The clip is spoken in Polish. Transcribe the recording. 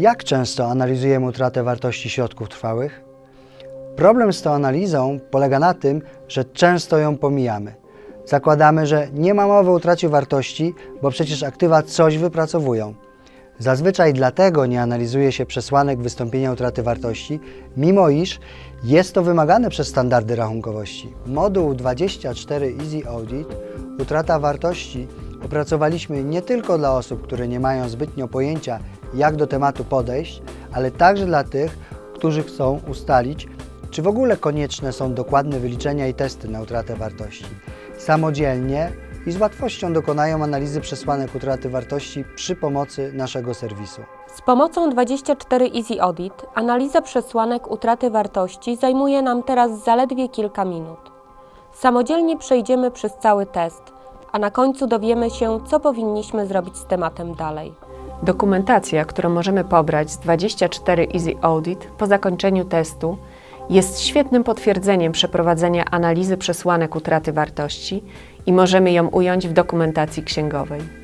Jak często analizujemy utratę wartości środków trwałych? Problem z tą analizą polega na tym, że często ją pomijamy. Zakładamy, że nie ma mowy o utracie wartości, bo przecież aktywa coś wypracowują. Zazwyczaj dlatego nie analizuje się przesłanek wystąpienia utraty wartości, mimo iż jest to wymagane przez standardy rachunkowości. Moduł 24 Easy Audit utrata wartości opracowaliśmy nie tylko dla osób, które nie mają zbytnio pojęcia, jak do tematu podejść, ale także dla tych, którzy chcą ustalić, czy w ogóle konieczne są dokładne wyliczenia i testy na utratę wartości. Samodzielnie i z łatwością dokonają analizy przesłanek utraty wartości przy pomocy naszego serwisu. Z pomocą 24 Easy Audit analiza przesłanek utraty wartości zajmuje nam teraz zaledwie kilka minut. Samodzielnie przejdziemy przez cały test, a na końcu dowiemy się, co powinniśmy zrobić z tematem dalej. Dokumentacja, którą możemy pobrać z 24 Easy Audit po zakończeniu testu, jest świetnym potwierdzeniem przeprowadzenia analizy przesłanek utraty wartości i możemy ją ująć w dokumentacji księgowej.